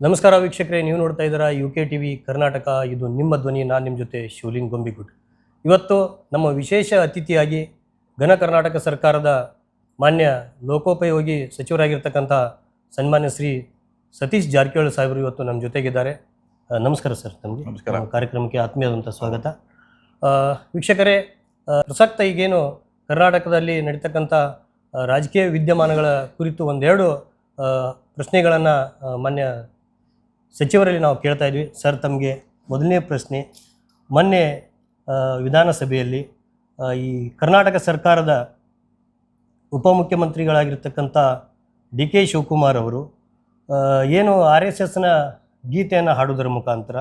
ನಮಸ್ಕಾರ ವೀಕ್ಷಕರೇ ನೀವು ನೋಡ್ತಾ ಇದ್ದೀರಾ U K T V Karnataka. ಇದು ನಿಮ್ಮ ಧ್ವನಿ ನಾನು ನಿಮ್ಮ ಜೊತೆ ಶಿವಲಿಂಗ್ ಗೊಂಬಿಗುಡ್. ಇವತ್ತು ನಮ್ಮ ವಿಶೇಷ ಅತಿಥಿಯಾಗಿ ಘನ ಕರ್ನಾಟಕ ಸರ್ಕಾರದ ಮಾನ್ಯ ಲೋಕೋಪಯೋಗಿ ಸಚಿವರಾಗಿರ್ತಕ್ಕಂಥ ಸನ್ಮಾನ್ಯ ಶ್ರೀ ಸತೀಶ್ ಜಾರಕಿಹೊಳಿ ಸಾಹೇಬರು ಇವತ್ತು ನಮ್ಮ ಜೊತೆಗಿದ್ದಾರೆ. ನಮಸ್ಕಾರ ಸರ್ ತಮಗೆ. ನಮಸ್ಕಾರ. ಕಾರ್ಯಕ್ರಮಕ್ಕೆ ಆತ್ಮೀಯವಾದಂಥ ಸ್ವಾಗತ. ವೀಕ್ಷಕರೇ ಪ್ರಸಕ್ತ ಈಗೇನು ಕರ್ನಾಟಕದಲ್ಲಿ ನಡೀತಕ್ಕಂಥ ರಾಜಕೀಯ ವಿದ್ಯಮಾನಗಳ ಕುರಿತು ಒಂದೆರಡು ಪ್ರಶ್ನೆಗಳನ್ನು ಮಾನ್ಯ ಸಚಿವರಲ್ಲಿ ನಾವು ಕೇಳ್ತಾ ಇದ್ವಿ, ಸರ್, ತಮಗೆ ಮೊದಲನೇ ಪ್ರಶ್ನೆ, ಮೊನ್ನೆ ವಿಧಾನಸಭೆಯಲ್ಲಿ ಈ ಕರ್ನಾಟಕ ಸರ್ಕಾರದ ಉಪಮುಖ್ಯಮಂತ್ರಿಗಳಾಗಿರ್ತಕ್ಕಂಥ ಡಿ ಕೆ ಶಿವಕುಮಾರ್ ಅವರು ಏನು ಆರ್ ಎಸ್ ಎಸ್ನ ಗೀತೆಯನ್ನು ಹಾಡೋದರ ಮುಖಾಂತರ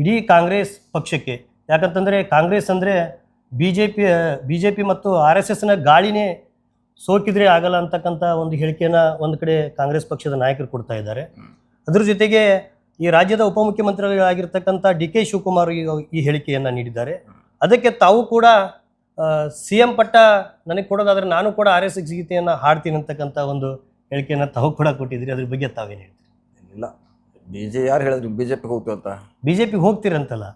ಇಡೀ ಕಾಂಗ್ರೆಸ್ ಪಕ್ಷಕ್ಕೆ, ಯಾಕಂತಂದರೆ ಕಾಂಗ್ರೆಸ್ ಅಂದರೆ B J P B J P ಮತ್ತು ಆರ್ ಎಸ್ ಎಸ್ನ ಗಾಳಿನೇ ಸೋಕಿದ್ರೆ ಆಗಲ್ಲ ಅಂತಕ್ಕಂಥ ಒಂದು ಹೇಳಿಕೆಯನ್ನು ಒಂದು ಕಡೆ ಕಾಂಗ್ರೆಸ್ ಪಕ್ಷದ ನಾಯಕರು ಕೊಡ್ತಾ ಇದ್ದಾರೆ. ಅದ್ರ ಜೊತೆಗೆ ಈ ರಾಜ್ಯದ ಉಪಮುಖ್ಯಮಂತ್ರಿಗಳಾಗಿರ್ತಕ್ಕಂಥ ಡಿ ಕೆ ಶಿವಕುಮಾರ್ ಈ ಹೇಳಿಕೆಯನ್ನು ನೀಡಿದ್ದಾರೆ. ಅದಕ್ಕೆ ತಾವು ಕೂಡ ಸಿ ಎಂ ಪಟ್ಟ ನನಗೆ ಕೊಡೋದಾದ್ರೆ ನಾನು ಕೂಡ ಆರ್ ಎಸ್ ಎಸ್ ಗೀತೆಯನ್ನು ಹಾಡ್ತೀನಿ ಅಂತಕ್ಕಂಥ ಒಂದು ಹೇಳಿಕೆಯನ್ನು ತಾವು ಕೂಡ ಕೊಟ್ಟಿದ್ರಿ ಅದ್ರ ಬಗ್ಗೆ ತಾವೇನು ಹೇಳ್ತೀರಿ? ಇಲ್ಲ. ಬಿ ಜೆ ಯಾರು ಹೇಳಿದ್ರು? ಬಿ ಜೆ ಪಿಗೆ ಹೋಗ್ತೀವಿ ಅಂತ. ಬಿ ಜೆ ಪಿಗೆ ಹೋಗ್ತೀರಂತಲ್ಲ.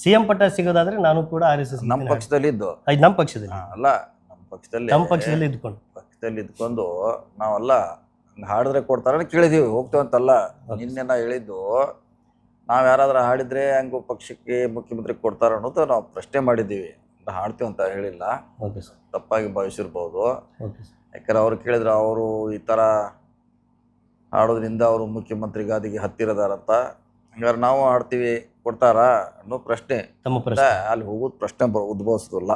ಸಿ ಎಂ ಪಟ್ಟ ಸಿಗೋದಾದ್ರೆ ನಾನು ಕೂಡ ಆರ್ ಎಸ್ ಎಸ್ ನಮ್ಮ ಪಕ್ಷದಲ್ಲಿ ಇದ್ದು. ನಮ್ಮ ಪಕ್ಷದಲ್ಲಿ. ಅಲ್ಲ ನಮ್ಮ ಪಕ್ಷದಲ್ಲಿ ನಮ್ಮ ಪಕ್ಷದಲ್ಲಿ ಇದ್ಕೊಂಡು. ಪಕ್ಷದಲ್ಲಿ ಇದ್ಕೊಂಡು ನಾವೆಲ್ಲ ಹಾಡಿದ್ರೆ ಕೊಡ್ತಾರ ಕೇಳಿದೀವಿ. ಹೋಗ್ತೇವೆ ಅಂತಲ್ಲ. Okay. ನಿನ್ನೆ ನಾ ಹೇಳಿದ್ದು ನಾವ್ ಯಾರಾದ್ರೂ ಹಾಡಿದ್ರೆ ಹೆಂಗು ಪಕ್ಷಕ್ಕೆ ಮುಖ್ಯಮಂತ್ರಿ ಕೊಡ್ತಾರ ಅನ್ನೋದು ನಾವು ಪ್ರಶ್ನೆ ಮಾಡಿದ್ದೀವಿ. ನಾವು ಹಾಡ್ತೀವಿ ಅಂತ ಹೇಳಿಲ್ಲ. ತಪ್ಪಾಗಿ ಭಾವಿಸಿರ್ಬೋದು. ಯಾಕಂದ್ರೆ ಅವ್ರು ಕೇಳಿದ್ರೆ ಅವರು ಈ ಥರ ಹಾಡೋದ್ರಿಂದ ಅವರು ಮುಖ್ಯಮಂತ್ರಿ ಗಾದಿಗೆ ಹತ್ತಿರದಾರಂತ. ಹಂಗಾರೆ ನಾವು ಹಾಡ್ತೀವಿ ಕೊಡ್ತಾರಾ ಅನ್ನೋ ಪ್ರಶ್ನೆ. ತಮ್ಮ ಪ್ರಶ್ನೆ. ಅಲ್ಲಿ ಹೋಗೋದು ಪ್ರಶ್ನೆ ಉದ್ಭವಿಸೋದಿಲ್ಲ.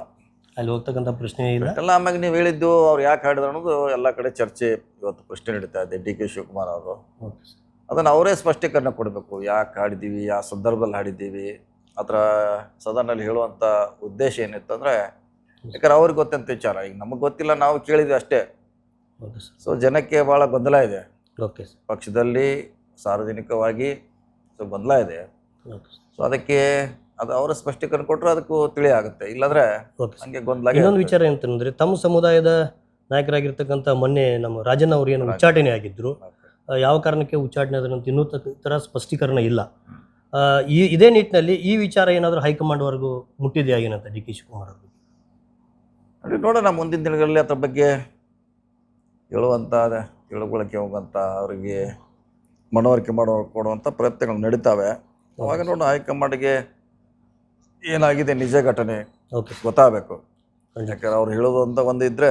ಅಲ್ಲಿ ಹೋಗ್ತಕ್ಕಂಥ ಪ್ರಶ್ನೆ ಇಲ್ಲ. ಎಲ್ಲ ಆಮ್ಯಾಗ ನೀವು ಹೇಳಿದ್ದು ಅವ್ರು ಯಾಕೆ ಹಾಡಿದ್ರು ಅನ್ನೋದು ಎಲ್ಲ ಕಡೆ ಚರ್ಚೆ ಇವತ್ತು ಪ್ರಶ್ನೆ ನಡೀತಾ ಇದೆ. ಡಿ ಕೆ ಶಿವಕುಮಾರ್ ಅವರು. Okay sir. ಅದನ್ನು ಅವರೇ ಸ್ಪಷ್ಟೀಕರಣ ಕೊಡಬೇಕು. ಯಾಕೆ ಹಾಡಿದ್ದೀವಿ ಯಾವ ಸಂದರ್ಭದಲ್ಲಿ ಹಾಡಿದ್ದೀವಿ ಅದರ ಸದನಲ್ಲಿ ಹೇಳುವಂಥ ಉದ್ದೇಶ ಏನಿತ್ತು ಅಂದರೆ ಯಾಕಂದ್ರೆ ಅವ್ರಿಗೆ ಗೊತ್ತಂತ ವಿಚಾರ. ಈಗ ನಮಗೆ ಗೊತ್ತಿಲ್ಲ ನಾವು ಕೇಳಿದ್ವಿ ಅಷ್ಟೇ. Okay sir. ಸೊ ಜನಕ್ಕೆ ಭಾಳ ಗೊಂದಲ ಇದೆ. Okay sir. ಪಕ್ಷದಲ್ಲಿ ಸಾರ್ವಜನಿಕವಾಗಿ ಸೊ ಗೊಂದಲ ಇದೆ. Okay sir. ಸೊ ಅದಕ್ಕೆ ಅದು ಅವರ ಸ್ಪಷ್ಟೀಕರಣ ಕೊಟ್ಟರೆ ಅದಕ್ಕೂ ತಿಳಿ ಆಗುತ್ತೆ. ಇಲ್ಲಾಂದ್ರೆ ಓಕೆ ಹಂಗೆ ಗೊಂದಲ ಇನ್ನೊಂದು ವಿಚಾರ ಏನಂತಂದ್ರೆ ತಮ್ಮ ಸಮುದಾಯದ ನಾಯಕರಾಗಿರ್ತಕ್ಕಂಥ ಮೊನ್ನೆ ನಮ್ಮ ರಾಜನ್ ಅವರು ಏನು ಉಚ್ಚಾಟನೆ ಆಗಿದ್ರು. ಆ, ಯಾವ ಕಾರಣಕ್ಕೆ ಉಚ್ಚಾಟನೆ ಅದರಂತ ಇನ್ನೂ ತ- ತರ ಸ್ಪಷ್ಟೀಕರಣ ಇಲ್ಲ. ಆ, ಈ ಇದೇ ನಿಟ್ಟಿನಲ್ಲಿ ಈ ವಿಚಾರ ಏನಾದರೂ ಹೈಕಮಾಂಡ್ವರೆಗೂ ಮುಟ್ಟಿದೆಯಾ ಏನಂತ ಡಿ ಕೆ ಶಿವಕುಮಾರ್ ಅವರು ನೋಡಿ ನೋಡೋಣ. ಮುಂದಿನ ದಿನಗಳಲ್ಲಿ ಅದ್ರ ಬಗ್ಗೆ ಹೇಳುವಂಥ ತಿಳುವಳಿಕೆ ಹೋಗುವಂಥ ಅವರಿಗೆ ಮನವರಿಕೆ ಮಾಡುವ ಕೊಡುವಂಥ ಪ್ರಯತ್ನಗಳು ನಡೀತಾವೆ. ಅವಾಗ ನೋಡೋಣ. ಹೈಕಮಾಂಡ್ಗೆ ಏನಾಗಿದೆ ನಿಜ ಘಟನೆ ಓಕೆ ಗೊತ್ತಾಗಬೇಕು. ಯಾಕಂದ್ರೆ ಅವ್ರು ಹೇಳೋದು ಅಂತ ಒಂದು ಇದ್ರೆ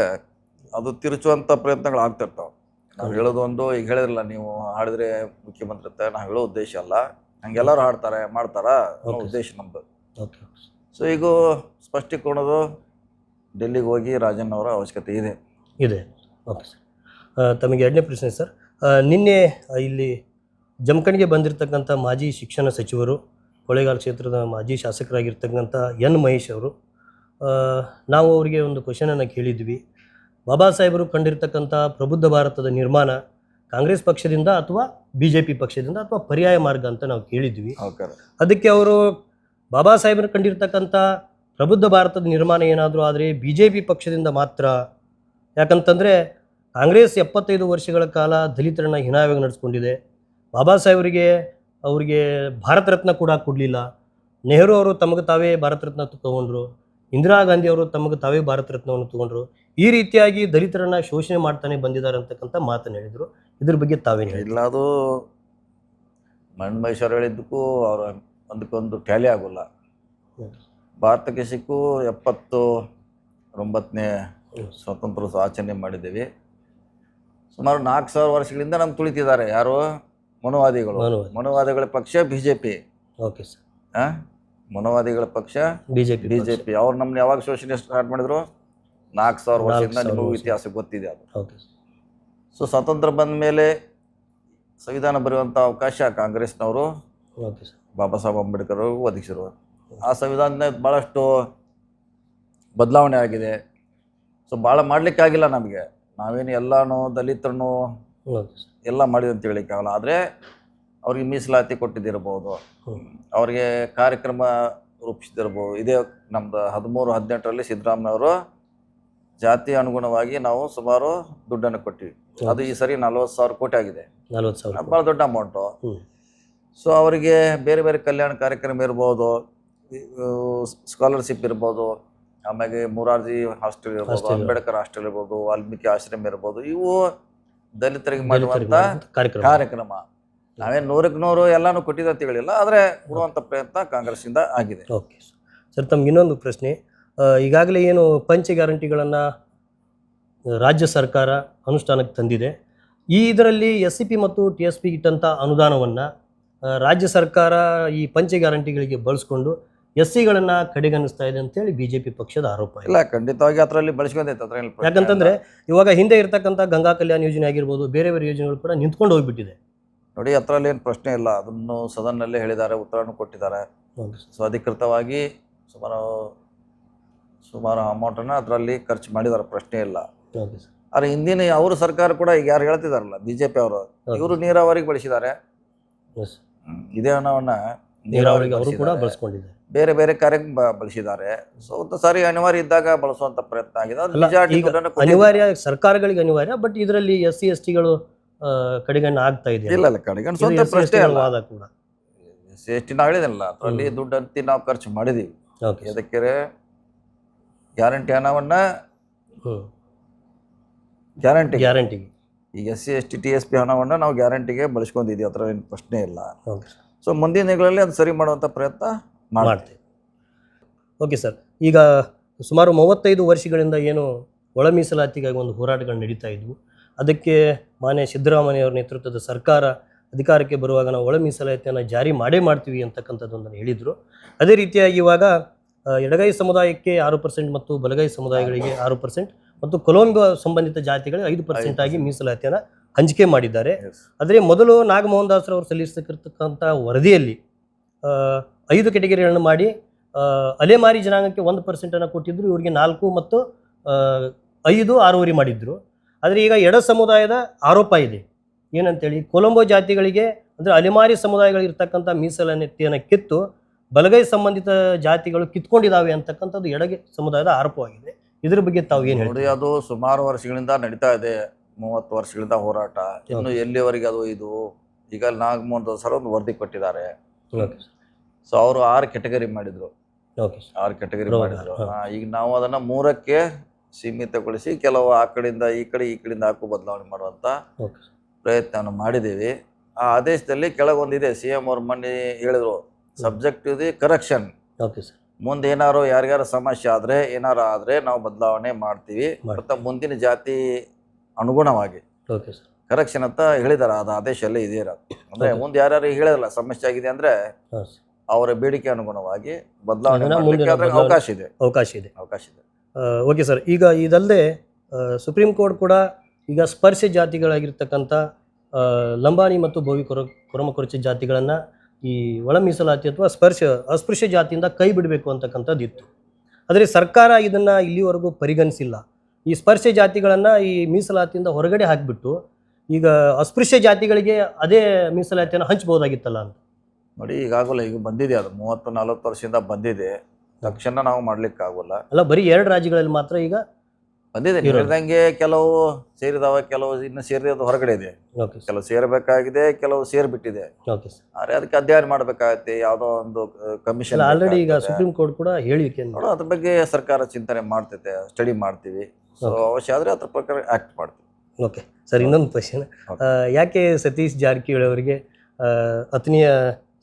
ಅದು ತಿರುಚುವಂಥ ಪ್ರಯತ್ನಗಳು ಆಗ್ತಿರ್ತಾವೆ ನಾವು ಹೇಳೋದು ಒಂದು ಈಗ ಹೇಳಿದ್ರಲ್ಲ ನೀವು ಹಾಡಿದ್ರೆ ಮುಖ್ಯಮಂತ್ರಿ ಅಂತ ನಾವು ಹೇಳೋ ಉದ್ದೇಶ ಅಲ್ಲ. ಹಂಗೆಲ್ಲರೂ ಹಾಡ್ತಾರೆ ಮಾಡ್ತಾರ ಅನ್ನೋ ಉದ್ದೇಶ ನಮ್ದು. ಓಕೆ ಸೊ ಈಗ ಸ್ಪಷ್ಟೀಕರಣದು ಡೆಲ್ಲಿಗೆ ಹೋಗಿ ರಾಜನ್ ಅವರ ಅವಶ್ಯಕತೆ ಇದೆ. ಇದೆ. ಓಕೆ ಸರ್ ತಮಗೆ ಎರಡನೇ ಪ್ರಶ್ನೆ ಸರ್ ನಿನ್ನೆ ಇಲ್ಲಿ ಜಮಖಂಡಿಗೆ ಬಂದಿರತಕ್ಕಂಥ ಮಾಜಿ ಶಿಕ್ಷಣ ಸಚಿವರು ಕೊಳ್ಳೇಗಾಲ ಕ್ಷೇತ್ರದ ಮಾಜಿ ಶಾಸಕರಾಗಿರ್ತಕ್ಕಂಥ ಎನ್ ಮಹೇಶ್ ಅವರು ನಾವು ಅವರಿಗೆ ಒಂದು ಕ್ವಶನನ್ನು ಕೇಳಿದ್ವಿ. ಬಾಬಾ ಸಾಹೇಬರು ಕಂಡಿರ್ತಕ್ಕಂಥ ಪ್ರಬುದ್ಧ ಭಾರತದ ನಿರ್ಮಾಣ ಕಾಂಗ್ರೆಸ್ ಪಕ್ಷದಿಂದ ಅಥವಾ ಬಿ ಜೆ ಪಿ ಪಕ್ಷದಿಂದ ಅಥವಾ ಪರ್ಯಾಯ ಮಾರ್ಗ ಅಂತ ನಾವು ಕೇಳಿದ್ವಿ. ಅದಕ್ಕೆ ಅವರು ಬಾಬಾ ಸಾಹೇಬರು ಕಂಡಿರ್ತಕ್ಕಂಥ ಪ್ರಬುದ್ಧ ಭಾರತದ ನಿರ್ಮಾಣ ಏನಾದರೂ ಆದರೆ ಬಿ ಜೆ ಪಿ ಪಕ್ಷದಿಂದ ಮಾತ್ರ. ಯಾಕಂತಂದರೆ ಕಾಂಗ್ರೆಸ್ ಎಪ್ಪತ್ತೈದು ವರ್ಷಗಳ ಕಾಲ ದಲಿತರನ್ನ ಹೀನಾಯವಾಗಿ ನಡೆಸ್ಕೊಂಡಿದೆ. ಬಾಬಾ ಸಾಹೇಬರಿಗೆ ಅವರಿಗೆ ಭಾರತ ರತ್ನ ಕೂಡ ಕೊಡಲಿಲ್ಲ. ನೆಹರು ಅವರು ತಮಗೆ ತಾವೇ ಭಾರತ ರತ್ನ ತಗೊಂಡ್ರು. ಇಂದಿರಾ ಗಾಂಧಿ ಅವರು ತಮಗೆ ತಾವೇ ಭಾರತ ರತ್ನವನ್ನು ತಗೊಂಡ್ರು. ಈ ರೀತಿಯಾಗಿ ದಲಿತರನ್ನ ಶೋಷಣೆ ಮಾಡ್ತಾನೆ ಬಂದಿದ್ದಾರೆ ಅಂತಕ್ಕಂಥ ಮಾತನ್ನು ಹೇಳಿದರು. ಇದ್ರ ಬಗ್ಗೆ ತಾವೇನು ಹೇಳಿ ಇಲ್ಲ ಅದು ಮಣ್ಣು ಮಹೇಶ್ವರ್ ಹೇಳಿದ್ದಕ್ಕೂ ಅವರ ಒಂದಕ್ಕೊಂದು ಟ್ಯಾಲಿ ಆಗೋಲ್ಲ. ಭಾರತಕ್ಕೆ ಸಿಕ್ಕು ಎಪ್ಪತ್ತು ಒಂಬತ್ತನೇ ಸ್ವಾತಂತ್ರ್ಯ ಆಚರಣೆ ಮಾಡಿದ್ದೀವಿ. ಸುಮಾರು ನಾಲ್ಕು ಸಾವಿರ ವರ್ಷಗಳಿಂದ ನಮ್ಗೆ ತುಳಿತಿದ್ದಾರೆ. ಯಾರು? ಮನುವಾದಿಗಳು. ಮನೋವಾದಿಗಳ ಪಕ್ಷ ಬಿಜೆಪಿ ಓಕೆ ಸರ್ ಮನುವಾದಿಗಳ ಪಕ್ಷ ಬಿಜೆಪಿ ಬಿಜೆಪಿ ಅವ್ರು ನಮ್ಮನ್ನ ಯಾವಾಗ ಶೋಷಣೆ ಸ್ಟಾರ್ಟ್ ಮಾಡಿದ್ರು? ನಾಲ್ಕು ಸಾವಿರ ವರ್ಷದಿಂದ ನಿಮಗೂ. ಇತಿಹಾಸ ಗೊತ್ತಿದೆ ಅದು. ಓಕೆ ಸೊ ಸ್ವಾತಂತ್ರ್ಯ ಬಂದ ಮೇಲೆ ಸಂವಿಧಾನ ಬರೆಯುವಂಥ ಅವಕಾಶ ಕಾಂಗ್ರೆಸ್ನವರು ಓಕೆ ಸರ್ ಬಾಬಾ ಸಾಹೇಬ್ ಅಂಬೇಡ್ಕರ್ ಅವರು ಒದಗಿಸಿರು. ಆ ಸಂವಿಧಾನದ ಭಾಳಷ್ಟು ಬದಲಾವಣೆ ಆಗಿದೆ. ಸೊ ಭಾಳ ಮಾಡಲಿಕ್ಕಾಗಿಲ್ಲ ನಮಗೆ. ನಾವೇನು ಎಲ್ಲನೂ ದಲಿತರನ್ನು ಓಕೆ ಸರ್ ಎಲ್ಲ ಮಾಡಿದೆ ಅಂತ ಹೇಳಿಕ್ಕಾಗಲ್ಲ ಆದರೆ ಅವ್ರಿಗೆ ಮೀಸಲಾತಿ ಕೊಟ್ಟಿದ್ದಿರ್ಬೋದು. ಅವರಿಗೆ ಕಾರ್ಯಕ್ರಮ ರೂಪಿಸಿದಿರ್ಬೋದು ಇದೇ ನಮ್ಮದು ಹದಿಮೂರು ಹದಿನೆಂಟರಲ್ಲಿ ಸಿದ್ದರಾಮಯ್ಯವರು ಜಾತಿ ಅನುಗುಣವಾಗಿ ನಾವು ಸುಮಾರು ದುಡ್ಡನ್ನು ಕೊಟ್ಟಿವಿ. ಅದು ಈ ಸರಿ ನಲ್ವತ್ತು ಸಾವಿರ ಕೋಟಿ ಆಗಿದೆ. ಭಾಳ ದೊಡ್ಡ ಅಮೌಂಟು ಸೊ ಅವರಿಗೆ ಬೇರೆ ಬೇರೆ ಕಲ್ಯಾಣ ಕಾರ್ಯಕ್ರಮ ಇರ್ಬೋದು. ಸ್ಕಾಲರ್ಶಿಪ್ ಇರ್ಬೋದು. ಆಮೇಲೆ ಮುರಾರ್ಜಿ ಹಾಸ್ಟೆಲ್ ಇರ್ಬೋದು ಅಂಬೇಡ್ಕರ್ ಹಾಸ್ಟೆಲ್ ಇರ್ಬೋದು ವಾಲ್ಮೀಕಿ ಆಶ್ರಮ ಇರ್ಬೋದು. ಇವು ದಲಿತರಿಗೆ ಮಾಡುವಂಥ ಕಾರ್ಯಕ್ರಮ. ಕಾರ್ಯಕ್ರಮ. ನಾವೇನು ನೂರಕ್ಕೆ ನೂರು ಎಲ್ಲಾನು ಕೊಟ್ಟಿದ್ದ ಅಂತ ಹೇಳಿಲ್ಲ ಆದರೆ ಕೊಡುವಂಥ ಪ್ರಯತ್ನ ಕಾಂಗ್ರೆಸ್ಸಿಂದ ಆಗಿದೆ. ಓಕೆ ಸರ್ ತಮ್ಗೆ ಇನ್ನೊಂದು ಪ್ರಶ್ನೆ. ಈಗಾಗಲೇ ಏನು ಪಂಚ ಗ್ಯಾರಂಟಿಗಳನ್ನು ರಾಜ್ಯ ಸರ್ಕಾರ ಅನುಷ್ಠಾನಕ್ಕೆ ತಂದಿದೆ. ಈ ಇದರಲ್ಲಿ ಎಸ್ ಸಿ ಪಿ ಮತ್ತು ಟಿ ಎಸ್ ಪಿ ಇಟ್ಟಂತ ಅನುದಾನವನ್ನ ರಾಜ್ಯ ಸರ್ಕಾರ ಈ ಪಂಚ ಗ್ಯಾರಂಟಿಗಳಿಗೆ ಬಳಸ್ಕೊಂಡು ಎಸ್ ಸಿಗಳನ್ನ ಕಡೆಗಣಿಸ್ತಾ ಇದೆ ಅಂತೇಳಿ ಹೇಳಿ ಬಿಜೆಪಿ ಪಕ್ಷದ ಆರೋಪ ಇಲ್ಲ ಖಂಡಿತವಾಗಿ ಅದರಲ್ಲಿ ಬಳಸ್ಕೊಂಡೈತೆ ಅದ್ರಲ್ಲಿ ಯಾಕಂತಂದ್ರೆ ಇವಾಗ ಹಿಂದೆ ಇರ್ತಕ್ಕಂಥ ಗಂಗಾ ಕಲ್ಯಾಣ ಯೋಜನೆ ಆಗಿರ್ಬೋದು ಬೇರೆ ಬೇರೆ ಯೋಜನೆಗಳು ಕೂಡ ನಿಂತ್ಕೊಂಡು ಹೋಗ್ಬಿಟ್ಟಿದೆ. ನೋಡಿ ಅದರಲ್ಲಿ ಏನು ಪ್ರಶ್ನೆ ಇಲ್ಲ. ಅದನ್ನು ಸದನಲ್ಲೇ ಹೇಳಿದ್ದಾರೆ ಉತ್ತರವನ್ನು ಕೊಟ್ಟಿದ್ದಾರೆ. ಸೊ ಅಧಿಕೃತವಾಗಿ ಸುಮಾರು ಸುಮಾರು ಅಮೌಂಟನ್ನು ಅದರಲ್ಲಿ ಖರ್ಚು ಮಾಡಿದ್ದಾರೆ ಪ್ರಶ್ನೆ ಇಲ್ಲ. ಆದರೆ ಹಿಂದಿನ ಅವರು ಸರ್ಕಾರ ಕೂಡ ಈಗ ಯಾರು ಹೇಳ್ತಿದಾರಲ್ಲ ಬಿ ಜೆ ಪಿ ಅವರು ಇವರು ನೀರಾವರಿಗೆ ಬಳಸಿದ್ದಾರೆ. ಇದೇ ಹಣವನ್ನ ನೀರಾವರಿಗೆ ಅವರು ಕೂಡ ಬಳಸ್ಕೊಂಡಿದೆ ಬಳಸ್ಕೊಂಡಿದ್ದಾರೆ. ಬೇರೆ ಬೇರೆ ಕಾರ್ಯಕ್ಕೆ ಬಳಸಿದ್ದಾರೆ. ಸೊ ಒಂದು ಸಾರಿ ಅನಿವಾರ್ಯ ಇದ್ದಾಗ ಬಳಸುವಂತ ಪ್ರಯತ್ನ ಆಗಿದೆ. ಅಲ್ಲ, ಅನಿವಾರ್ಯ ಸರ್ಕಾರಗಳಿಗೆ ಅನಿವಾರ್ಯ ಬಟ್ ಇದರಲ್ಲಿ ಎಸ್ ಸಿ ಎಸ್ ಟಿಗಳು ಕಡೆಗಣ್ಣ ಆಗ್ತಾ ಇದೆ ಇಲ್ಲ ಇಲ್ಲ ಸ್ವಂತ ಇದು ಪ್ರಶ್ನೆ ST ಗಳ ಅಲ್ಲ. ವಾದ ಕೂಡ. ಟಿ ನಾವು ಹೇಳಿದಲ್ಲ ಅದರಲ್ಲಿ ದುಡ್ಡು ಅಂತಿ ನಾವು ಖರ್ಚು ಮಾಡಿದೀವಿ. ಅದಕ್ಕೆ ಗ್ಯಾರಂಟಿ ಹಣವನ್ನ ಗ್ಯಾರಂಟಿ. ಗ್ಯಾರಂಟಿ. ಗ್ಯಾರಂಟಿಗೆ ಈಗ S C S T T S P ಹಣವನ್ನ ನಾವು ಗ್ಯಾರಂಟಿಗೆ ಬಳಸ್ಕೊಂಡಿದ್ದೀವಿ ಅದರ ಏನು ಪ್ರಶ್ನೆ ಇಲ್ಲ. ಸೊ ಮುಂದಿನ ದಿನಗಳಲ್ಲಿ ಅದು ಸರಿ ಮಾಡುವಂತ ಪ್ರಯತ್ನ ಮಾಡ್ತೀವಿ. ಓಕೆ ಸರ್ ಈಗ ಸುಮಾರು ಮೂವತ್ತೈದು ವರ್ಷಗಳಿಂದ ಏನು ಒಳ ಮೀಸಲಾತಿಗಾಗಿ ಒಂದು ಹೋರಾಟಗಳು ನಡೀತಾ ಇದ್ವು. ಅದಕ್ಕೆ ಮಾನ್ಯ ಸಿದ್ದರಾಮಯ್ಯ ಅವರ ನೇತೃತ್ವದ ಸರ್ಕಾರ ಅಧಿಕಾರಕ್ಕೆ ಬರುವಾಗ ನಾವು ಒಳ ಮೀಸಲಾತಿಯನ್ನು ಜಾರಿ ಮಾಡೇ ಮಾಡ್ತೀವಿ ಅಂತಕ್ಕಂಥದ್ದೊಂದನ್ನು ಹೇಳಿದರು. ಅದೇ ರೀತಿಯಾಗಿ ಇವಾಗ ಎಡಗೈ ಸಮುದಾಯಕ್ಕೆ ಆರು ಪರ್ಸೆಂಟ್ ಮತ್ತು ಬಲಗೈ ಸಮುದಾಯಗಳಿಗೆ ಆರು ಪರ್ಸೆಂಟ್ ಮತ್ತು ಕೊಲೊಂಬ ಸಂಬಂಧಿತ ಜಾತಿಗಳಿಗೆ ಐದು ಪರ್ಸೆಂಟ್ ಆಗಿ ಮೀಸಲಾತಿಯನ್ನು ಹಂಚಿಕೆ ಮಾಡಿದ್ದಾರೆ. ಆದರೆ ಮೊದಲು ನಾಗಮೋಹನ್ ದಾಸ್ರವರು ಸಲ್ಲಿಸತಕ್ಕಂಥ ವರದಿಯಲ್ಲಿ ಐದು ಕೆಟಗರಿಗಳನ್ನು ಮಾಡಿ ಅಲೆಮಾರಿ ಜನಾಂಗಕ್ಕೆ ಒಂದು ಪರ್ಸೆಂಟನ್ನು ಕೊಟ್ಟಿದ್ರು ಇವರಿಗೆ ನಾಲ್ಕು ಮತ್ತು ಐದು ಆರೂವರೆ ಮಾಡಿದ್ರು. ಆದರೆ ಈಗ ಎಡ ಸಮುದಾಯದ ಆರೋಪ ಇದೆ. ಏನಂತೇಳಿ ಕೊಲಂಬೋ ಜಾತಿಗಳಿಗೆ ಅಂದರೆ ಅಲೆಮಾರಿ ಸಮುದಾಯಗಳಿರ್ತಕ್ಕಂಥ ಮೀಸಲನೆತ್ತಿಯನ್ನು ಕಿತ್ತು ಬಲಗೈ ಸಂಬಂಧಿತ ಜಾತಿಗಳು ಕಿತ್ಕೊಂಡಿದ್ದಾವೆ ಅಂತಕ್ಕಂಥದ್ದು ಎಡಗೆ ಸಮುದಾಯದ ಆರೋಪವಾಗಿದೆ. ಇದ್ರ ಬಗ್ಗೆ ತಾವು ಏನು ನೋಡಿ ಹೇಳಿ ಅದು ಸುಮಾರು ವರ್ಷಗಳಿಂದ ನಡೀತಾ ಇದೆ. ಮೂವತ್ತು ವರ್ಷಗಳಿಂದ ಹೋರಾಟ. ಇನ್ನು ಎಲ್ಲಿವರೆಗೆ ಅದು ಇದು? ಈಗ ನಾಗಮೋಹನ್ ಸರ್ ಒಂದು ವರದಿ ಕೊಟ್ಟಿದ್ದಾರೆ. ಸೊ ಅವರು ಆರು ಕೆಟಗರಿ ಮಾಡಿದ್ರು. ಓಕೆ ಆರು ಕೆಟಗರಿ? ಮಾಡಿದ್ರು. ಹಾ. ಈಗ ನಾವು ಅದನ್ನ ಮೂರಕ್ಕೆ ಸೀಮಿತಗೊಳಿಸಿ ಕೆಲವು ಆ ಕಡೆಯಿಂದ ಈ ಕಡೆ ಈ ಕಡೆಯಿಂದ ಹಾಕು ಬದಲಾವಣೆ ಮಾಡುವಂತ ಓಕೆ ಪ್ರಯತ್ನವನ್ನು ಮಾಡಿದ್ದೀವಿ. ಆ ಆದೇಶದಲ್ಲಿ ಕೆಳಗೊಂದಿದೆ. ಸಿ ಎಂ ಅವ್ರ ಮೊನ್ನೆ ಹೇಳಿದ್ರು ಸಬ್ಜೆಕ್ಟ್ ಇದೆ ಕರೆಕ್ಷನ್ ಓಕೆ ಸರ್ ಮುಂದೆ ಏನಾರು ಯಾರಿಗಾರು ಸಮಸ್ಯೆ ಆದ್ರೆ ಏನಾರು ಆದ್ರೆ ನಾವು ಬದಲಾವಣೆ ಮಾಡ್ತೀವಿ. ಮಾಡಿ. ಮತ್ತು ಮುಂದಿನ ಜಾತಿ ಅನುಗುಣವಾಗಿ ಓಕೆ ಸರ್ ಕರೆಕ್ಷನ್ ಅಂತ ಹೇಳಿದಾರೆ. ಅದು ಆದೇಶಲ್ಲೇ ಇದೆ ಇರೋದು. ಅಂದ್ರೆ ಮುಂದೆ ಯಾರ್ಯಾರು ಹೇಳಿರಲ್ಲ ಸಮಸ್ಯೆ ಆಗಿದೆ ಅಂದ್ರೆ ಹಾಂ ಸರ್ ಅವರ ಬೇಡಿಕೆ ಅನುಗುಣವಾಗಿ ಬದಲಾವಣೆ ಅದನ್ನ ಮಾಡ್ಲಿಕ್ಕೆ ಮುಂದಿನ ಬದಲಾವಣೆ- ಅವಕಾಶ ಇದೆ. ಅವಕಾಶ ಇದೆ. ಅವಕಾಶ ಇದೆ. ಓಕೆ ಸರ್ ಈಗ ಇದಲ್ಲದೆ ಸುಪ್ರೀಂ ಕೋರ್ಟ್ ಕೂಡ ಈಗ ಸ್ಪರ್ಶ ಜಾತಿಗಳಾಗಿರ್ತಕ್ಕಂಥ ಆ, ಲಂಬಾಣಿ ಮತ್ತು ಭೋವಿ ಕೊರ ಕೊರಮಕೊರಚ ಜಾತಿಗಳನ್ನು ಈ ಒಳ ಮೀಸಲಾತಿ ಅಥವಾ ಸ್ಪರ್ಶ ಅಸ್ಪೃಶ್ಯ ಜಾತಿಯಿಂದ ಕೈ ಬಿಡಬೇಕು ಅಂತಕ್ಕಂಥದ್ದು ಇತ್ತು. ಆದರೆ ಸರ್ಕಾರ ಇದನ್ನು ಇಲ್ಲಿವರೆಗೂ ಪರಿಗಣಿಸಿಲ್ಲ. ಈ ಸ್ಪರ್ಶ ಜಾತಿಗಳನ್ನು ಈ ಮೀಸಲಾತಿಯಿಂದ ಹೊರಗಡೆ ಹಾಕಿಬಿಟ್ಟು ಈಗ ಅಸ್ಪೃಶ್ಯ ಜಾತಿಗಳಿಗೆ ಅದೇ ಮೀಸಲಾತಿಯನ್ನು ಹಂಚ್ಬೋದಾಗಿತ್ತಲ್ಲ ಅಂತ. ನೋಡಿ ಈಗಾಗಲೇ ಈಗ ಬಂದಿದೆ ಅದು. ಮೂವತ್ತು ನಲವತ್ತು ವರ್ಷದಿಂದ ಬಂದಿದೆ. ತಕ್ಷಣ ನಾವು ಮಾಡ್ಲಿಕ್ಕೆ ಆಗೋಲ್ಲ. ಅಲ್ಲ ಬರೀ ಎರಡು ರಾಜ್ಯಗಳಲ್ಲಿ ಮಾತ್ರ ಈಗ ಬಂದಿದೆ. ನೀವು. ಹೇಳ್ದಂಗೆ ಕೆಲವು ಸೇರಿದಾವ ಕೆಲವು ಇನ್ನು ಸೇರಿದ ಹೊರಗಡೆ ಇದೆ. ಕೆಲವು ಸೇರಬೇಕಾಗಿದೆ ಕೆಲವು ಸೇರ್ಬಿಟ್ಟಿದೆ. ಆದ್ರೆ ಅದಕ್ಕೆ ಅಧ್ಯಯನ ಮಾಡಬೇಕಾಗತ್ತೆ ಯಾವುದೋ ಒಂದು ಕಮಿಷನ್ ಆಲ್ರೆಡಿ ಈಗ ಸುಪ್ರೀಂ ಕೋರ್ಟ್ ಕೂಡ ಹೇಳಿಕೆ ನೋಡೋ ಅದ್ರ ಬಗ್ಗೆ ಸರ್ಕಾರ ಚಿಂತನೆ ಮಾಡ್ತೈತೆ ಸ್ಟಡಿ ಮಾಡ್ತೀವಿ. ಸೊ ಅವಶ್ಯ ಆದ್ರೆ ಅದ್ರ ಪ್ರಕಾರ ಆಕ್ಟ್ ಮಾಡ್ತೀವಿ. ಓಕೆ ಸರ್ ಇನ್ನೊಂದು ಕ್ವಶನ್ ಯಾಕೆ ಸತೀಶ್ ಜಾರಕಿಹೊಳಿ ಅವರಿಗೆ ಆತ್ಮೀಯ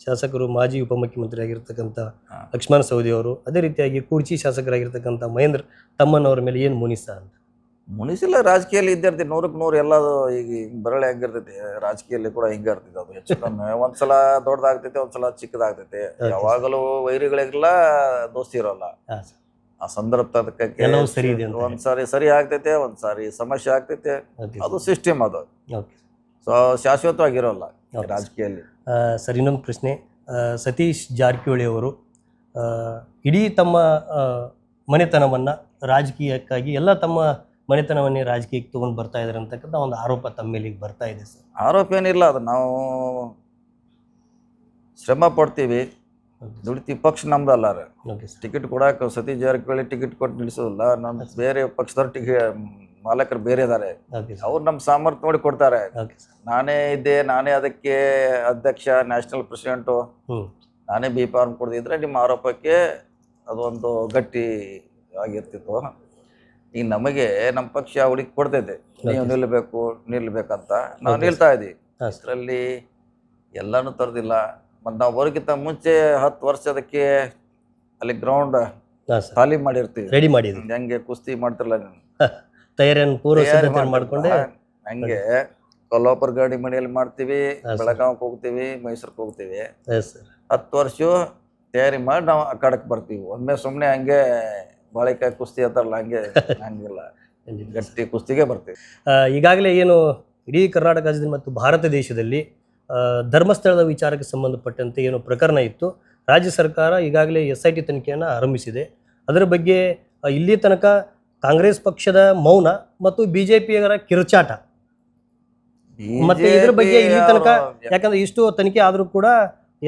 ಶಾಸಕರು ಮಾಜಿ ಉಪಮುಖ್ಯಮಂತ್ರಿ ಆಗಿರ್ತಕ್ಕಂಥ ಹಾ. ಲಕ್ಷ್ಮಣ ಸವದಿ ಅವರು ಅದೇ ರೀತಿಯಾಗಿ ಕುರ್ಚಿ ಶಾಸಕರಾಗಿರ್ತಕ್ಕಂಥ ಮಹೇಂದ್ರ ಅವರ ಮೇಲೆ ಏನು ಮುನಿಸ ಅಂತ? ಮುನಿಸಿಲ್ಲ ರಾಜಕೀಯಲ್ಲಿ ಇದ್ದಿರ್ತೀವಿ ನೂರಕ್ಕೆ ನೂರು ಎಲ್ಲ ಈಗ ಬರಳೆ ಹೆಂಗಿರ್ತೈತಿ ರಾಜಕೀಯಲ್ಲಿ ಕೂಡ ಹಿಂಗೆ ಇರ್ತೈತಿ ಅದು. ಹೆಚ್ಚು ಕಮ್ಮಿ. ಒಂದ್ಸಲ ದೊಡ್ಡದಾಗ್ತೈತಿ ಒಂದ್ಸಲ ಚಿಕ್ಕದಾಗ್ತೈತಿ. ಯಾವಾಗಲೂ ವೈರಿಗಳಿಗೆಲ್ಲ ದೋಸ್ತಿ ಇರೋಲ್ಲ. ಆ ಸಂದರ್ಭ ತಕ್ಕಕ್ಕೆ ಒಂದ್ಸಾರಿ ಸರಿ ಆಗ್ತೈತೆ ಒಂದ್ಸಾರಿ ಸಮಸ್ಯೆ ಆಗ್ತೈತೆ. ಅದು ಸಿಸ್ಟಮ್ ಅದು. ಸೊ ಶಾಶ್ವತವಾಗಿರೋಲ್ಲ. ರಾಜಕೀಯದಲ್ಲಿ ಸರ್ ಇನ್ನೊಂದು ಪ್ರಶ್ನೆ. ಸತೀಶ್ ಜಾರಕಿಹೊಳಿ ಅವರು ಇಡೀ ತಮ್ಮ ಮನೆತನವನ್ನು ರಾಜಕೀಯಕ್ಕಾಗಿ ಎಲ್ಲ ತಮ್ಮ ಮನೆತನವನ್ನೇ ರಾಜಕೀಯಕ್ಕೆ ತೊಗೊಂಡು ಬರ್ತಾ ಇದ್ದಾರೆ ಅಂತಕ್ಕಂಥ ಒಂದು ಆರೋಪ ತಮ್ಮ ಮೇಲೆ ಈಗ ಬರ್ತಾ ಇದೆ ಸರ್. ಆರೋಪ ಏನಿಲ್ಲ ಅದು ನಾವು ಶ್ರಮ ಪಡ್ತೀವಿ. ದುಡಿತಿ ಪಕ್ಷ ನಮ್ದು ಅಲ್ಲ ರೀ ಟಿಕೆಟ್ ಕೊಡಕ್ಕೆ ಸತೀಶ್ ಜಾರಕಿಹೊಳಿ ಟಿಕೆಟ್ ಕೊಟ್ಟು ನಿಲ್ಲಿಸೋದಿಲ್ಲ ನಮ್ಮ ಬೇರೆ ಪಕ್ಷದವ್ರು ಟಿಕೆಟ್ ಮಾಲಕರು ಬೇರೆ ಇದ್ದಾರೆ ಓಕೆ ಸರ್ ಅವ್ರು ನಮ್ಮ ಸಾಮರ್ಥ್ಯ ನೋಡಿ ಕೊಡ್ತಾರೆ. ಓಕೆ ಸರ್ ನಾನೇ ಇದ್ದೆ ನಾನೇ ಅದಕ್ಕೆ ಅಧ್ಯಕ್ಷ ನ್ಯಾಷನಲ್ ಪ್ರೆಸಿಡೆಂಟು ಹ್ಞೂ ನಾನೇ ಬಿ ಫಾರ್ಮ್ ಕೊಡದಿದ್ರೆ ನಿಮ್ಮ ಆರೋಪಕ್ಕೆ ಅದೊಂದು ಗಟ್ಟಿ ಆಗಿರ್ತಿತ್ತು. ಈಗ ನಮಗೆ ನಮ್ಮ ಪಕ್ಷ ಹುಡುಕಿ ಕೊಡ್ತೈತೆ ನೀವು ನಿಲ್ಲಬೇಕು ನಿಲ್ಲಬೇಕಂತ ನಾವು ನಿಲ್ತಾ ಇದ್ದೀವಿ ಹಾಂ ಸರ್ ಇದರಲ್ಲಿ ಎಲ್ಲನೂ ತರದಿಲ್ಲ. ಮತ್ತು ನಾವು ಬರೋಕ್ಕಿಂತ ಮುಂಚೆ ಹತ್ತು ವರ್ಷ ಅದಕ್ಕೆ ಅಲ್ಲಿ ಗ್ರೌಂಡ್ ಖಾಲಿ ಸರ್ ತಾಲೀಮ್ ಮಾಡಿರ್ತೀವಿ. ರೆಡಿ ಹೆಂಗೆ ಕುಸ್ತಿ ಮಾಡ್ತಿರಲ್ಲ ನೀನು. ತಯಾರಿಯನ್ನು ಪೂರ್ವ ಸಿದ್ಧತೆ ಮಾಡ್ಕೊಂಡೆ ಹಂಗೆ ಕೊಲ್ಲಾಪುರ ಗಾಡಿ ಮನೆಯಲ್ಲಿ ಮಾಡ್ತೀವಿ. ಬೆಳಗಾವಿಗೆ ಹೋಗ್ತೀವಿ ಮೈಸೂರಿಗೆ ಹೋಗ್ತೀವಿ. ಹತ್ತು ವರ್ಷ ತಯಾರಿ ಮಾಡಿ ನಾವು ಅಖಾಡಕ್ಕೆ ಬರ್ತೀವಿ. ಒಮ್ಮೆ ಸುಮ್ಮನೆ ಹಂಗೆ ಬಾಳೆಕಾಯಿ ಕುಸ್ತಿ ಅಂತಾರಲ್ಲ ಹಂಗೆ ಹಂಗಿಲ್ಲ. ಗಟ್ಟಿ ಕುಸ್ತಿಗೆ ಬರ್ತೀವಿ. ಆ, ಈಗಾಗಲೇ ಏನು ಇಡೀ ಕರ್ನಾಟಕ ರಾಜ್ಯದಲ್ಲಿ ಮತ್ತು ಭಾರತ ದೇಶದಲ್ಲಿ ಆ, ಧರ್ಮಸ್ಥಳದ ವಿಚಾರಕ್ಕೆ ಸಂಬಂಧಪಟ್ಟಂತೆ ಏನು ಪ್ರಕರಣ ಇತ್ತು. ರಾಜ್ಯ ಸರ್ಕಾರ ಈಗಾಗಲೇ ಎಸ್ ಐ ಟಿ ತನಿಖೆಯನ್ನು ಆರಂಭಿಸಿದೆ. ಅದರ ಬಗ್ಗೆ ಆ, ಇಲ್ಲಿ ತನಕ ಕಾಂಗ್ರೆಸ್ ಪಕ್ಷದ ಮೌನ ಮತ್ತು ಬಿಜೆಪಿಯರ ಕಿರುಚಾಟ. ಮತ್ತೆ ಇದ್ರ ಬಗ್ಗೆ ಇಲ್ಲಿ ತನಕ ಯಾಕಂದ್ರೆ ಇಷ್ಟು ತನಿಖೆ ಆದರೂ ಕೂಡ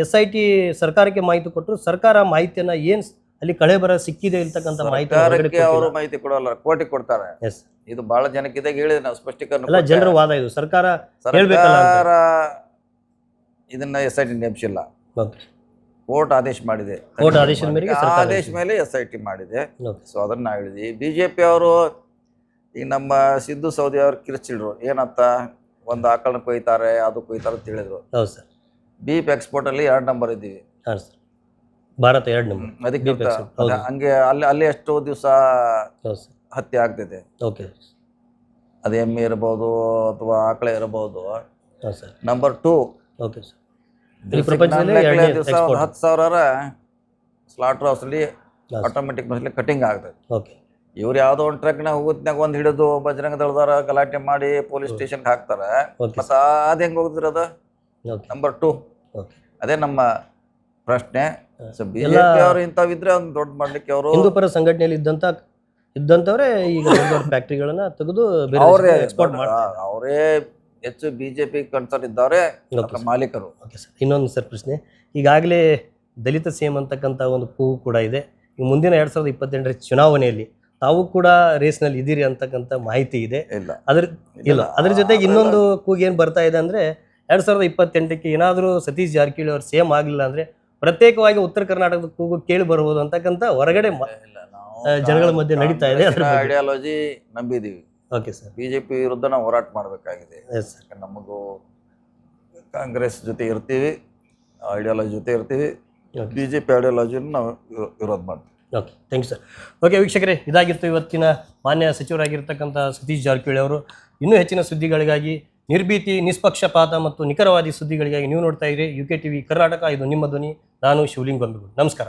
ಎಸ್ ಐ ಟಿ ಸರ್ಕಾರಕ್ಕೆ ಮಾಹಿತಿ ಕೊಟ್ಟರು ಸರ್ಕಾರ ಮಾಹಿತಿಯನ್ನ ಏನ್ ಅಲ್ಲಿ ಕಳೆ ಬರ ಸಿಕ್ಕಿದೆ ಇರ್ತಕ್ಕಂಥ ಮಾಹಿತಿ ಅವರು ಮಾಹಿತಿ ಕೊಡಲ್ಲ ಕೋಟಿ ಕೊಡ್ತಾರೆ. ಇದು ಬಹಳ ಜನಕ್ಕೆ ಇದಾಗ ಹೇಳಿದೆ ನಾವು ಸ್ಪಷ್ಟೀಕರಣ. ಜನರ ವಾದ ಇದು. ಸರ್ಕಾರ. ಸರ್ಕಾರ ಇದನ್ನ ಎಸ್ ಐ ಟಿ ನೇಮಿಸಿಲ್ಲ ಓಕೆ. ಕೋರ್ಟ್ ಆದೇಶ ಮಾಡಿದೆ. ಕೋರ್ಟ್ ಆದೇಶದ ಮೇರೆಗೆ ಸರ್ಕಾರ ಆದೇಶ ಮೇಲೆ ಎಸ್ ಐ ಟಿ ಮಾಡಿದೆ. ಸೊ ಅದನ್ನ ನಾವು ಹೇಳಿದ್ವಿ. ಬಿ ಜೆ ಪಿ ಅವರು ಈಗ ನಮ್ಮ ಸಿದ್ದು ಸೌದಿ ಅವರು ಕಿರಿಚಿಡ್ರು ಏನಂತ? ಒಂದು ಆಕಳನ್ನ ಕೊಯ್ತಾರೆ ಅದು ಕೊಯ್ತಾರೆ ಅಂತ ಹೇಳಿದ್ರು. ಹೌದು ಸರ್. ಅಲ್ಲಿ ಎರಡು ನಂಬರ್ ಇದ್ದೀವಿ. ಹಾಂ ಸರ್. ಭಾರತ ಎರಡು ನಂಬರ್ ಅದಕ್ಕೆ ಹಂಗೆ ಅಲ್ಲಿ ಅಲ್ಲಿ ಎಷ್ಟು ದಿವಸ ಹತ್ಯೆ ಆಗ್ತಿದೆ. ಓಕೆ. ಅದು ಎಮ್ಮೆ ಇರ್ಬೋದು ಅಥವಾ ಆಕಳ sir. Number two okay sir. ಈ ಪ್ರಪಂಚದಲ್ಲಿ ಎರಡನೇ ದಿವಸ export. ಹತ್ತು ಸಾವಿರ ಸ್ಲಾಟರ್ ಹೌಸಲ್ಲಿ ಹಾಂ ಆಟೋಮೆಟಿಕ್ ಮಸಲಿ ಕಟಿಂಗ್ ಆಗ್ತದೆ. ಓಕೆ ಇವ್ರು ಯಾವುದೋ ಒಂದು ಟ್ರಕ್ನ ಹೋಗುತ್ನಾಗ ಒಂದು ಹಿಡಿದು ಬಜರಂಗ ದಳದಾರ ಗಲಾಟೆ ಮಾಡಿ ಪೊಲೀಸ್ ಸ್ಟೇಷನ್ ಹಾಕ್ತಾರೆ. ಮತ್ತು ಅದು ಹೆಂಗೆ ಓಕೆ ನಂಬರ್ ಟೂ ಅದೇ ನಮ್ಮ ಪ್ರಶ್ನೆ. ಸೊ ಬಿ ಜೆ ಎಲ್ಲ- ಅವರು ಇಂಥವಿದ್ರೆ ಒಂದು ದೊಡ್ಡ ಮಾಡ್ಲಿಕ್ಕೆ ಅವರು ಹಿಂದೂ ಪರ ಸಂಘಟನೆಯಲ್ಲಿ ಇದ್ದಂತ ಇದ್ದಂಥವರೇ ಈಗ ಫ್ಯಾಕ್ಟ್ರಿಗಳನ್ನ ತೆಗೆದು ಬೇರೆ ಅವರೇ ಎಕ್ಸ್ಪೋರ್ಟ್ ಮಾಡ್ತಾರೆ ಅವರೇ ಹೆಚ್ಚು ಬಿಜೆಪಿ ಅದರ ಮಾಲೀಕರು. ಓಕೆ ಸರ್ ಇನ್ನೊಂದು ಸರ್ ಪ್ರಶ್ನೆ. ಈಗಾಗಲೇ ದಲಿತ ಸೇಮ್ ಅಂತಕ್ಕಂಥ ಒಂದು ಕೂಗು ಕೂಡ ಇದೆ. ಈ ಮುಂದಿನ ಎರಡ್ ಸಾವಿರದ ಇಪ್ಪತ್ತೆಂಟರ ಚುನಾವಣೆಯಲ್ಲಿ ತಾವು ಕೂಡ ರೇಸ್ನಲ್ಲಿ ಇದ್ದೀರಿ ಅಂತಕ್ಕಂಥ ಮಾಹಿತಿ ಇದೆ. ಇಲ್ಲ. ಅದ್ರ ಇಲ್ಲ. ಅದ್ರ ಜೊತೆಗೆ ಇನ್ನೊಂದು ಕೂಗು ಏನು ಬರ್ತಾ ಇದೆ ಅಂದರೆ ಎರಡ್ ಸಾವಿರದ ಇಪ್ಪತ್ತೆಂಟಕ್ಕೆ ಏನಾದರೂ ಸತೀಶ್ ಜಾರಕಿಹೊಳಿ ಅವರು ಸೇಮ್ ಆಗಲಿಲ್ಲ ಅಂದರೆ ಪ್ರತ್ಯೇಕವಾಗಿ ಉತ್ತರ ಕರ್ನಾಟಕದ ಕೂಗು ಕೇಳಿ ಬರ್ಬೋದು ಅಂತಕ್ಕಂಥ ಹೊರಗಡೆ ಜನಗಳ ಮಧ್ಯೆ ನಡೀತಾ ಇದೆ. Ideology ನಂಬಿದೀವಿ. Okay sir B J P ವಿರುದ್ಧ ನಾವು ಹೋರಾಟ ಮಾಡಬೇಕಾಗಿದೆ. ಎಸ್ ಸರ್ ನಮಗೂ ಕಾಂಗ್ರೆಸ್ ಜೊತೆ ಇರ್ತೀವಿ ಐಡಿಯಾಲಜಿ ಜೊತೆ ಇರ್ತೀವಿ. ಬಿ ಜೆ ಪಿ ಐಡಿಯಾಲಜಿನ ನಾವು ವಿರೋಧ ಮಾಡ್ತೀವಿ. Okay thank you sir okay ವೀಕ್ಷಕರೇ ಇದಾಗಿತ್ತು ಇವತ್ತಿನ ಮಾನ್ಯ ಸಚಿವರಾಗಿರ್ತಕ್ಕಂಥ ಸತೀಶ್ ಜಾರಕಿಹೊಳಿ ಅವರು. ಇನ್ನೂ ಹೆಚ್ಚಿನ ಸುದ್ದಿಗಳಿಗಾಗಿ ನಿರ್ಭೀತಿ ನಿಷ್ಪಕ್ಷಪಾತ ಮತ್ತು ನಿಖರವಾದಿ ಸುದ್ದಿಗಳಿಗಾಗಿ ನೀವು ನೋಡ್ತಾ ಇರಿ. U K T V Karnataka ಇದು ನಿಮ್ಮ ಧ್ವನಿ. ನಾನು ಶಿವಲಿಂಗ್ ಗೊಂಬಿಗಳು ನಮಸ್ಕಾರ.